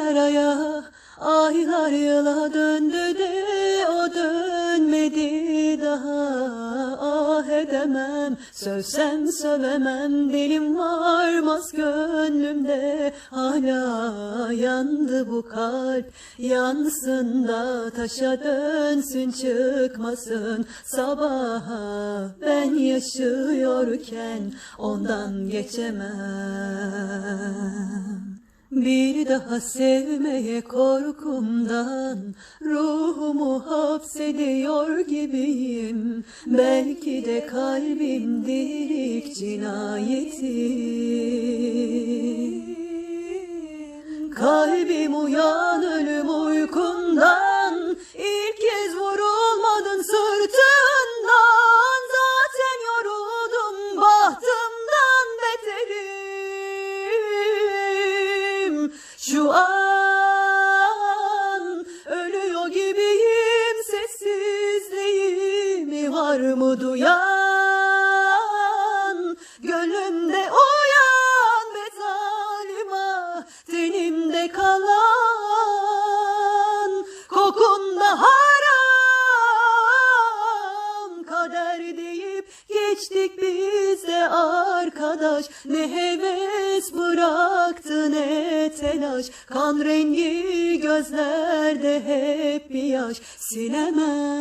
Günler aya, aylar yıla döndü de o dönmedi daha. Ah edemem, sövsem sövemem, dilim varmaz gönlümde. Hala yandı bu kalp, yansın da taşa dönsün çıkmasın sabaha. Ben yaşıyorken ondan geçemem. Bir daha sevmeye korkumdan ruhumu hapsediyor gibiyim. Belki de kalbimdir ilk cinayetim. Kalbim uyan haram kader deyip geçtik biz de arkadaş. Ne heves bıraktı ne telaş. Kan rengi gözlerde hep bir yaş. Silemem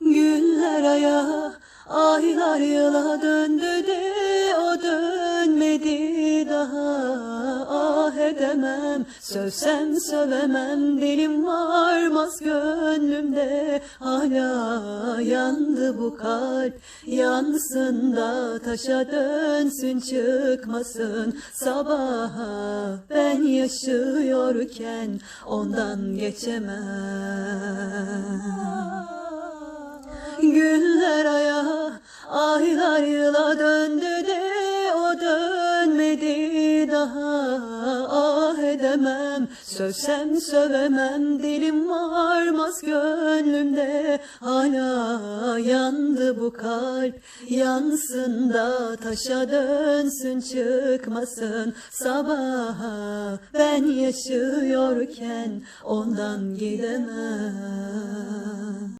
günler aya aylar yıla döndü de edemem sövsem sövemem. Dilim varmaz gönlümde hala yandı bu kalp. Yansın da taşa dönsün çıkmasın. Sabaha ben yaşıyorken ondan geçemem sövsem sövemem, dilim varmaz gönlümde. Hala yandı bu kalp, yansın da taşa dönsün çıkmasın sabaha. Ben yaşıyorken ondan gidemem.